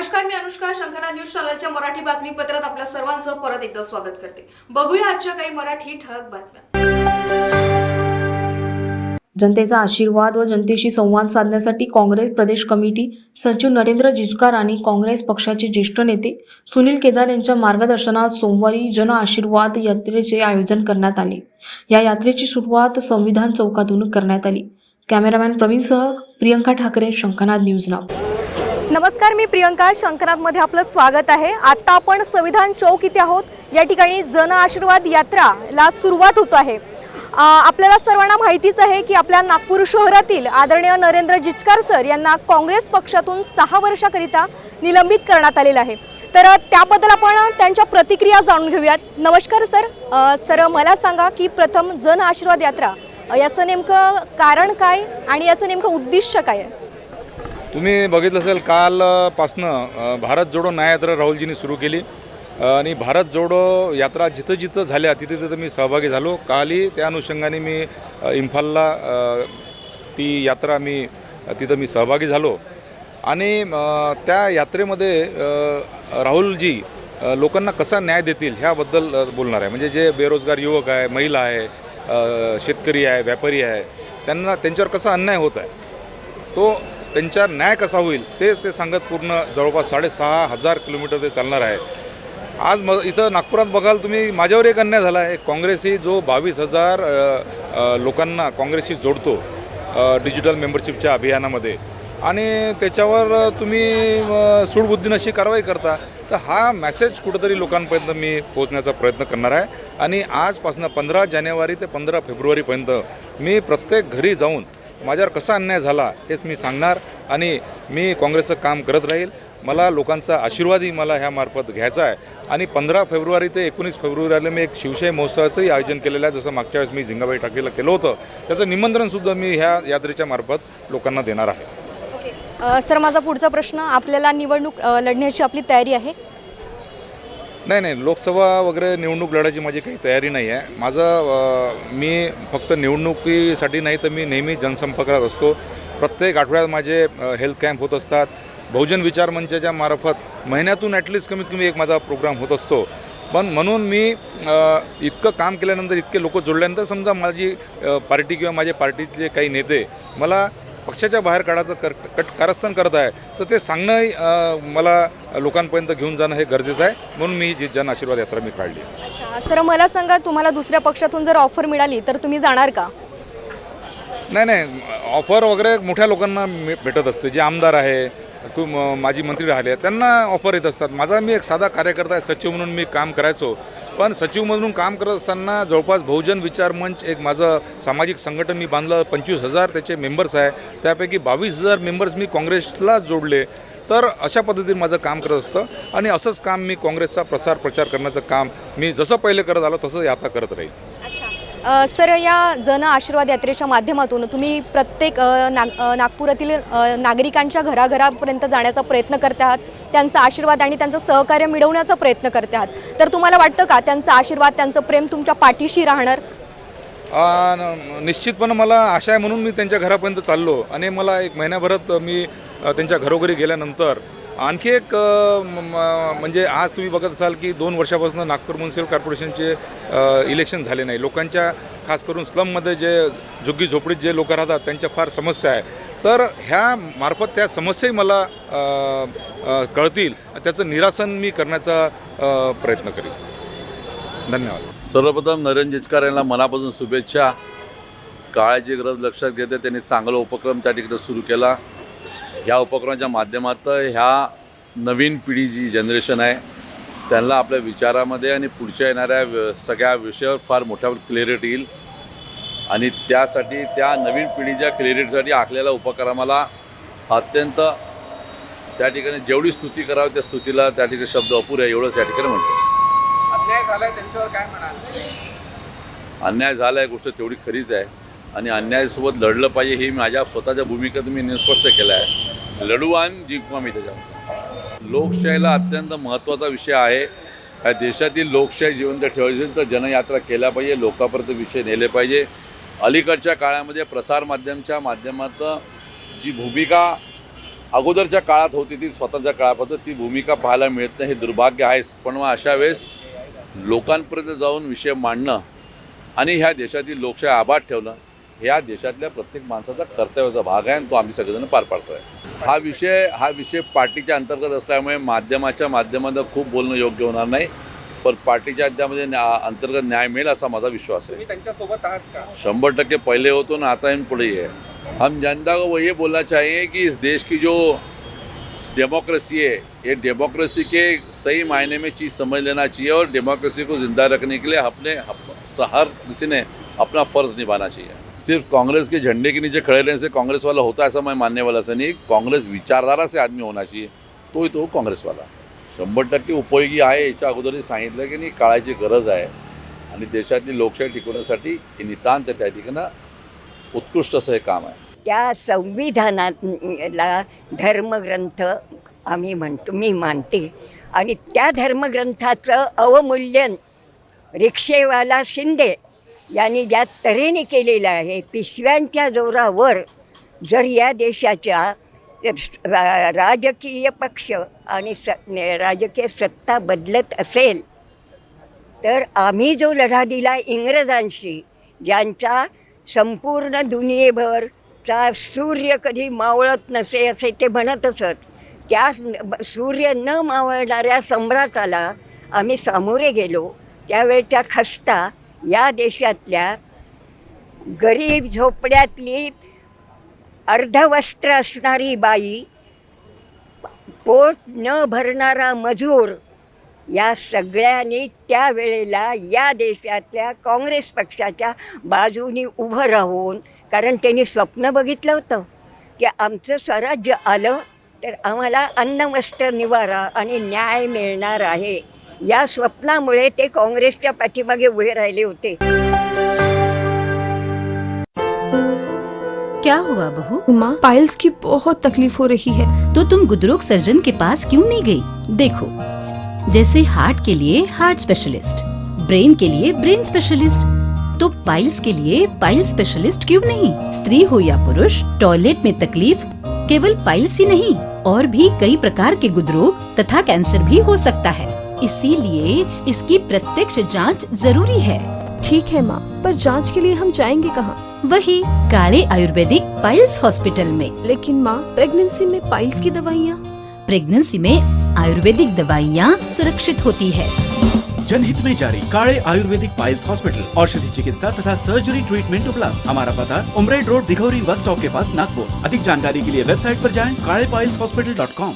नमस्कार मी अनुष्का. शंखना न्यूज चॅनलच्या मराठी बातमीपत्रात आपल्या सर्वांचं परत एकदा स्वागत करते. बघूया आजच्या काही मराठी ठळक बातम्या. जनतेचा आशीर्वाद व जनतेशी संवाद साधण्यासाठी काँग्रेस प्रदेश कमिटी सचिव नरेंद्र जिचकार आणि काँग्रेस पक्षाचे ज्येष्ठ नेते सुनील केदार यांच्या मार्गदर्शनात सोमवारी जन आशीर्वाद यात्रेचे आयोजन करण्यात आले. या यात्रेची सुरुवात संविधान चौकातून करण्यात आली. कॅमेरामॅन प्रवीणसह प्रियंका ठाकरे शंखनाथ न्यूज नाव. नमस्कार मी प्रियंका. शंकरांमध्ये आपलं स्वागत आहे. आत्ता आपण संविधान चौक इथे आहोत. या ठिकाणी जन आशीर्वाद यात्राला सुरुवात होत आहे. आपल्याला सर्वांना माहितीच आहे की आपल्या नागपूर शहरातील आदरणीय नरेंद्र जिचकार सर यांना काँग्रेस पक्षातून सहा वर्षाकरिता निलंबित करण्यात आलेलं आहे. तर त्याबद्दल आपण त्यांच्या प्रतिक्रिया जाणून घेऊयात. नमस्कार सर. सर मला सांगा की प्रथम जन आशीर्वाद यात्रा याचं नेमकं कारण काय आणि याचं नेमकं उद्दिष्ट काय आहे? तुम्ही बघितलं असेल कालपासनं भारत जोडो न्याययात्रा राहुलजींनी सुरू केली. आणि भारत जोडो यात्रा जिथं जिथं झाल्या तिथे तिथं मी सहभागी झालो. कालही त्या अनुषंगाने मी इम्फालला ती यात्रा मी तिथं मी सहभागी झालो. आणि त्या यात्रेमध्ये राहुलजी लोकांना कसा न्याय देतील ह्याबद्दल बोलणार आहे. म्हणजे जे बेरोजगार युवक आहे महिला आहे शेतकरी आहे व्यापारी आहे त्यांना त्यांच्यावर कसा अन्याय होत आहे? तो त्यांचा न्याय कसा होईल ते ते सांगत पूर्ण जवळपास साडेसहा हजार किलोमीटर ते चालणार आहे. आज म इथं नागपुरात बघाल तुम्ही माझ्यावर एक अन्याय झाला आहे. काँग्रेसही जो बावीस हजार लोकांना काँग्रेसशी जोडतो डिजिटल मेंबरशिपच्या अभियानामध्ये. आणि त्याच्यावर तुम्ही सूडबुद्धीनं अशी कारवाई करता तर हा मॅसेज कुठंतरी लोकांपर्यंत मी पोहोचण्याचा प्रयत्न करणार आहे. आणि आजपासून पंधरा जानेवारी ते पंधरा फेब्रुवारीपर्यंत मी प्रत्येक घरी जाऊन माझ्यावर कसा अन्याय झाला हेच मी सांगणार आणि मी काँग्रेसचं काम करत राहील. मला लोकांचा आशीर्वादही मला ह्या मार्फत घ्यायचा आहे. आणि पंधरा फेब्रुवारी ते एकोणीस फेब्रुवारीला मी एक शिवशाही महोत्सवाचंही आयोजन केलेलं आहे. जसं मागच्या वेळेस मी झिंगाबाई ठाकरेला केलं होतं त्याचं निमंत्रणसुद्धा मी ह्या यात्रेच्या मार्फत लोकांना देणार आहे. सर माझा पुढचा प्रश्न आपल्याला निवडणूक लढण्याची आपली तयारी आहे. नाही नाही लोकसभा वगैरे निवडणूक लढायची माझी काही तयारी नाही आहे. माझं मी फक्त निवडणुकीसाठी नाही तर मी नेहमी जनसंपर्कात असतो. प्रत्येक आठवड्यात माझे हेल्थ कॅम्प होत असतात. बहुजन विचार मंचाच्या मार्फत महिन्यातून ॲटलिस्ट कमीत कमी एक माझा प्रोग्राम होत असतो. पण म्हणून मी इतकं काम केल्यानंतर इतके लोक जोडल्यानंतर समजा माझी पार्टी किंवा माझ्या पार्टीतले काही नेते मला पक्षाच्या बाहेर काढायचं कर कट कारस्थान करत आहे तर ते सांगणंही मला लोकांपर्यंत घेऊन जाणं हे गरजेचं आहे म्हणून मी जी जन आशीर्वाद यात्रा मी काढली. अच्छा सर मला सांगा तुम्हाला दुसऱ्या पक्षातून जर ऑफर मिळाली तर तुम्ही जाणार का? नाही नाही ऑफर वगैरे मोठ्या लोकांना मी भेटत असते जे आमदार आहे कु- म- माजी मंत्री राहिले. त्यांना ऑफर येत असतात. माझा मी एक साधा कार्यकर्ता आहे सचिव म्हणून मी काम करायचो. पण सचिव म्हणून काम करत असताना जवळपास बहुजन विचार मंच एक माझं सामाजिक संघटन मी बांधलं. पंचवीस हजार त्याचे मेंबर्स आहे. त्यापैकी बावीस हजार मेंबर्स मी काँग्रेसला जोडले. तर अशा पद्धतीने माझं काम करत असतं. आणि असंच काम मी काँग्रेसचा प्रसार प्रचार करण्याचं काम मी जसं पहिले करत आलो तसं आता करत राहील. सर या जन आशीर्वाद यात्रेच्या माध्यमातून तुम्ही प्रत्येक नाग नागपुरातील नागरिकांच्या घराघरापर्यंत जाण्याचा प्रयत्न करत आहात त्यांचा आशीर्वाद आणि त्यांचं सहकार्य मिळवण्याचा प्रयत्न करत आहात. तर तुम्हाला वाटतं का त्यांचा आशीर्वाद त्यांचं प्रेम तुमच्या पाठीशी राहणार? निश्चितपणे मला आशा आहे म्हणून मी त्यांच्या घरापर्यंत चाललो. आणि मला एक महिन्याभरात मी त्यांच्या घरोघरी गेल्यानंतर आणखी एक म- म्हणजे आज तुम्ही बघत असाल की दोन वर्षापासून नागपूर म्युन्सिपल कॉर्पोरेशनचे इलेक्शन झाले नाही. लोकांच्या खास करून स्लममध्ये जे झुग्गी झोपडीत जे लोक राहतात त्यांच्या फार समस्या आहे. तर ह्या मार्फत त्या समस्याही मला कळतील. त्याचं निरासन मी करण्याचा प्रयत्न करीन. धन्यवाद. सर्वप्रथम नरेंद्र जिचकार यांना मनापासून शुभेच्छा. काळाची गरज लक्षात घेते. त्यांनी चांगला उपक्रम त्या ठिकाणी सुरू केला. ह्या उपक्रमाच्या माध्यमातून ह्या नवीन पिढी जी जनरेशन आहे. त्यांना आपल्या विचारामध्ये आणि पुढच्या येणाऱ्या सगळ्या विषयावर फार मोठ्या क्लिअरिटी येईल. आणि त्यासाठी त्या नवीन पिढीच्या क्लिअरिटीसाठी आखलेल्या उपक्रमाला अत्यंत त्या ठिकाणी जेवढी स्तुती करावी त्या स्तुतीला त्या ठिकाणी शब्द अपुरे आहे एवढंच या ठिकाणी म्हणतो. अन्याय झाला आहे गोष्ट तेवढी खरीच आहे. आणि अन्यायासोबत लढलं पाहिजे ही माझ्या स्वतःच्या भूमिकेत मी निस्पष्ट केलं आहे लढू आणि जिंकवा मी त्याच्यावर लोकशाहीला अत्यंत महत्त्वाचा विषय आहे. या देशातील लोकशाही जिवंत ठेवायची तर जनयात्रा केल्या पाहिजे लोकांपर्यंत विषय नेले पाहिजे. अलीकडच्या काळामध्ये प्रसारमाध्यमच्या माध्यमातून जी भूमिका अगोदरच्या काळात होती ती स्वतःच्या काळापासून ती भूमिका पाहायला मिळत नाही हे दुर्भाग्य आहेच पण मग अशा वेळेस लोकांपर्यंत जाऊन विषय मांडणं आणि ह्या देशातील लोकशाही आबाद ठेवणं ह्या देशातल्या प्रत्येक माणसाचा कर्तव्याचा भाग आहे आणि तो आम्ही सगळेजण पार पाडतो आहे हा विषय हा विषय पार्टीच्या अंतर्गत असल्यामुळे माध्यमाच्या माध्यमातून खूप बोलणं योग्य होणार नाही. पण पार्टीच्या अध्यामध्ये न्या अंतर्गत न्याय मिळेल असा माझा विश्वास आहे. त्यांच्यासोबत आहात का? शंबर टक्के पहले हो तो ना आता इन पुढे ही है हम जनता को वो ये बोलना चाहिए कि इस देश की जो डेमोक्रेसी है ये डेमोक्रेसी के सही मायने में चीज़ समझ लेना चाहिए और डेमोक्रेसी को ज़िंदा रखने के लिए अपने अप- हर किसी ने अपना फ़र्ज़ निभाना चाहिए। सिर्फ कांग्रेस के झंडे के नीचे खड़े रहने से कांग्रेस वाला होता है ऐसा मैं मानने वाला से नहीं कांग्रेस विचारधारा से आदमी होना चाहिए तो ही तो काँग्रेस वाला। शंभर टक्के उपयोगी आहे याच्या अगोदरही सांगितलं की नाही काळाची गरज आहे. आणि देशातली लोकशाही टिकवण्यासाठी हे नितांत त्या ठिकाणं उत्कृष्ट असं हे काम आहे. त्या संविधानाला धर्मग्रंथ आम्ही म्हणतो मी मानते. आणि त्या धर्मग्रंथाचं अवमूल्यन रिक्षेवाला शिंदे यांनी ज्या तऱ्हेने केलेलं आहे पिशव्यांच्या जोरावर जर या देशाच्या रा- राजकीय पक्ष आणि स राजकीय सत्ता बदलत असेल तर आम्ही जो लढा दिला इंग्रजांशी ज्यांचा संपूर्ण दुनियेभरचा सूर्य कधी मावळत नसे असे ते म्हणत असत त्या सूर्य न मावळणाऱ्या सम्राटाला आम्ही सामोरे गेलो. त्यावेळच्या खस्ता या देशातल्या गरीब झोपड्यातली अर्धवस्त्र असणारी बाई पोट न भरणारा मजूर या सगळ्यांनी त्यावेळेला या देशातल्या काँग्रेस पक्षाच्या बाजूनी उभं राहून कारण त्यांनी स्वप्न बघितलं होतं की आमचं स्वराज्य आलं तर आम्हाला अन्न वस्त्र निवारा आणि न्याय मिळणार आहे. या स्वप्नामुळे ते काँग्रेसच्या पाठीमागे उभे राहिले होते. क्या हुआ बहू? माँ पाइल्स की बहुत तकलीफ़ हो रही है। तो तुम गुदरोग सर्जन के पास क्यों नहीं गई? देखो जैसे हार्ट के लिए हार्ट स्पेशलिस्ट ब्रेन के लिए ब्रेन स्पेशलिस्ट तो पाइल्स के लिए पाइल स्पेशलिस्ट क्यों नहीं? स्त्री हो या पुरुष टॉयलेट में तकलीफ़ केवल पाइल्स ही नहीं और भी कई प्रकार के गुदरोग तथा कैंसर भी हो सकता है। इसीलिए इसकी प्रत्यक्ष जाँच ज़रूरी है। ठीक है माँ पर जाँच के लिए हम जाएँगे कहाँ? वही काले आयुर्वेदिक पाइल्स हॉस्पिटल में। लेकिन माँ प्रेगनेंसी में पाइल्स की दवाइयाँ? प्रेगनेंसी में आयुर्वेदिक दवाइयाँ सुरक्षित होती है। जनहित में जारी काले आयुर्वेदिक पाइल्स हॉस्पिटल औषधि चिकित्सा तथा सर्जरी ट्रीटमेंट उपलब्ध। हमारा पता Umred road Dighori bus stop के पास नागपुर। अधिक जानकारी के लिए वेबसाइट पर जाएँ काले पाइल्स हॉस्पिटल डॉट कॉम